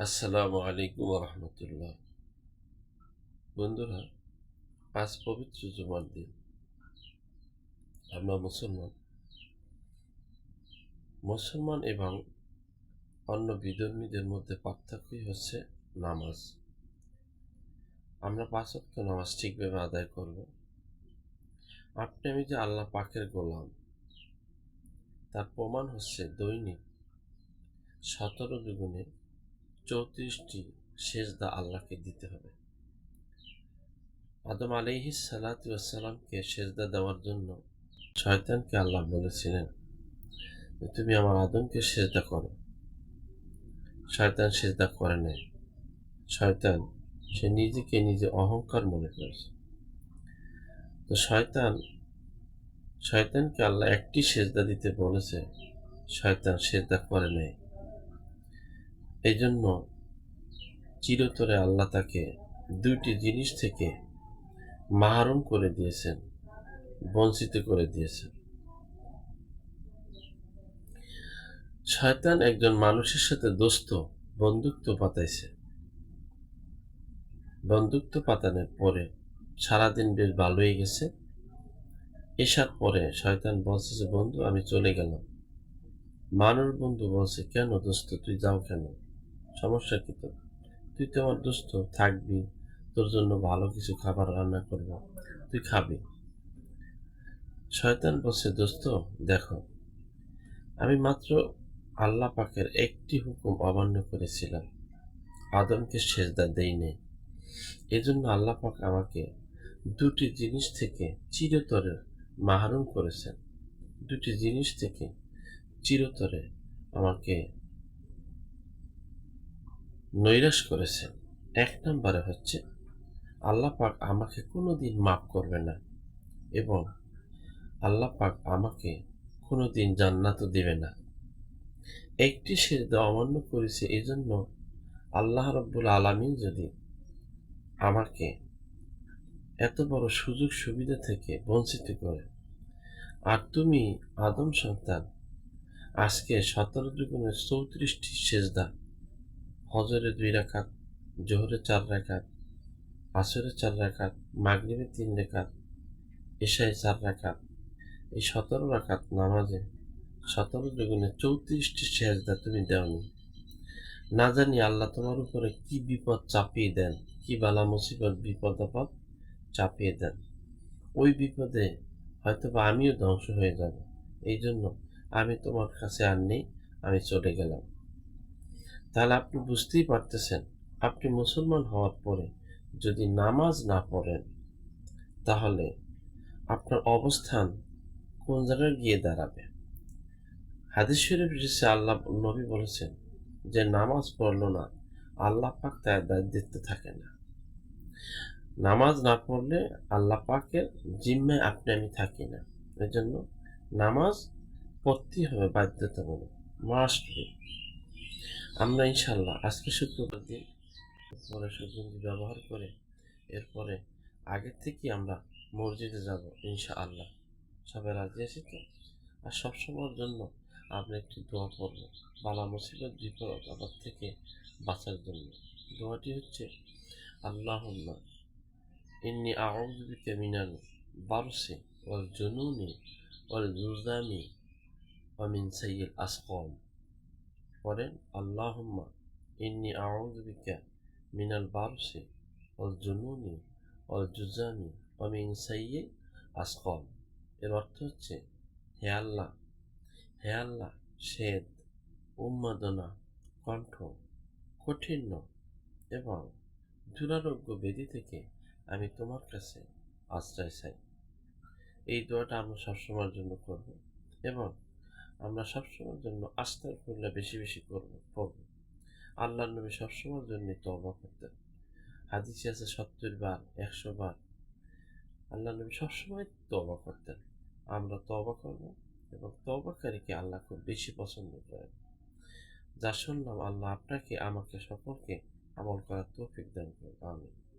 আসসালামু আলাইকুম রহমতুল্লাহ। বন্ধুরা, আজ পবিত্র জুমার দিন। আমরা মুসলমান। মুসলমান এবং অন্য বিধর্মীদের মধ্যে পার্থক্যই হচ্ছে নামাজ। আমরা পাঁচ নামাজ ঠিকভাবে আদায় করব। আপনি আমি যে আল্লাহ পাকের গোলাম, তার প্রমাণ হচ্ছে দৈনিক সতেরো দুগুণে চৌত্রিশটি সেজদা আল্লাহকে দিতে হবে। আদম আলিহি সালাতামকে সেজদা দেওয়ার জন্য শয়তানকে আল্লাহ বলেছিলেন তুমি আমার আদমকে সেজদা করো। শয়তান সেজদা করে নাই। শয়তান, সে নিজেকে নিজে অহংকার মনে করেছে। তো শয়তান, শয়তানকে আল্লাহ একটি সেজদা দিতে বলেছে, শয়তান সেজদা করে নাই। এই জন্য চিরতরে আল্লাহ তাকে দুইটি জিনিস থেকে মাহরুম করে দিয়েছেন, বঞ্চিত করে দিয়েছেন। শয়তান একজন মানুষের সাথে দোস্ত, বন্ধুত্ব পাতাইছে। বন্ধুত্ব পাতানোর পরে সারাদিন বেশ ভালোই গেছে। এসার পরে শয়তান বলছে যে, বন্ধু, আমি চলে গেলাম। মানুষ বন্ধু বলছে, কেন দোস্ত, তুই যাও কেন? সমস্যা কি তোর? তুই তো আমার দোস্ত, থাকবি। তোর জন্য ভালো কিছু খাবার রান্না করব। তুই খাবি। শয়তান বলছে, দোস্ত, দেখো, আমি মাত্র আল্লাহ পাকের একটি হুকুম অমান্য করেছিলাম। আদমকে সেজদা দেই নেই এজন্য আল্লাহ পাক আমাকে দুটি জিনিস থেকে চিরতরে মাহরুম করেছেন। দুটি জিনিস থেকে চিরতরে আমাকে নৈরাশ করেছে। এক নম্বরে হচ্ছে, আল্লাহ পাক আমাকে কোনো দিন মাফ করবে না এবং আল্লাহ পাক আমাকে কোনো দিন জান্নাতও দেবে না। একটি সেজদা অমান্য করেছে এই জন্য আল্লাহ রব্বুল আলমিন যদি আমাকে এত বড় সুযোগ সুবিধা থেকে বঞ্চিত করে, আর তুমি আদম সন্তান, আজকে সতেরো দুগুণের চৌত্রিশটি সেজদা হজরে দুই রাখাত জোহরে চার রাখাত আসরে চার রাখাত মাগরিবে তিন রেখাত এশায় চার রাখাত এই সতেরো রাখাত নামাজে সতেরো দুগুণে চৌত্রিশটি সেজদা তুমি দেওনি। না জানি আল্লাহ তোমার উপরে কি বিপদ চাপিয়ে দেন, কি বালা মুসিবত, বিপদ আপদ চাপিয়ে দেন। ওই বিপদে হয়তো বা আমিও ধ্বংস হয়ে যাব। এই জন্য আমি তোমার কাছে আর নেই, আমি চলে গেলাম। তাহলে আপনি বুঝতেই পারতেছেন, আপনি মুসলমান হওয়ার পরে যদি নামাজ না পড়েন, তাহলে আপনার অবস্থান কোন জায়গায় গিয়ে দাঁড়াবে? হাদিস শরীফ এসেছে আল্লাহ, নবী বলেছেন যে নামাজ পড়ল না, আল্লাহ পাক তার দায়িত্ব থাকে না। নামাজ না পড়লে আল্লাহ পাকের জিম্মায় আপনি আমি থাকি না। এজন্য নামাজ পড়তেই হবে বাধ্যতামূলক, মাস্ট আমরা ইনশাল্লাহ আজকে শুক্রবার দিন, পরে সুগন্ধি ব্যবহার করে এরপরে আগের থেকে আমরা মসজিদে যাব ইনশা আল্লাহ সবাই রাজি আছি তো? আর সবসময়ের জন্য আমরা একটি দোয়া করব বালা মুসিবত, বিপদ আবার থেকে বাঁচার জন্য। দোয়াটি হচ্ছে আল্লাহ ইন্নি আউযু বিকা মিনাল বারসি ওয়াল জুনুনি ওয়াল জুজামি ওয়া মিন সাইয়্যিল পড়েন, আল্লাহুম্মা ইন্নি আউযু বিকা মিনাল বারসি ওয়াল জুনুনি ওয়াল জুজামি ওয়া মিন সাইয়্যিল আসকাম এর অর্থ হচ্ছে, হে আল্লাহ হে আল্লাহ শ্বেদ উন্মাদনা, কণ্ঠ, কঠিন্য এবং দুরারোগ্য বেদি থেকে আমি তোমার কাছে আশ্রয় চাই। এই দোয়াটা আমরা সবসময়ের জন্য করব এবং আমরা সবসময়ের জন্য আস্থার করলে বেশি বেশি করব, পড়ব। আল্লাহ নবী সবসময়ের জন্য তবা করতেন। হাদিসে আছে সত্তর বার, একশো বার। আল্লাহ নবী সবসময় তবা করতেন। আমরা তবা করব এবং তবাকারীকে আল্লাহ খুব বেশি পছন্দ করেন। যা শুনলাম আল্লাহ আপনাকে, আমাকে সকলকে আমল করার তৌফিক দান করুন, আমিন।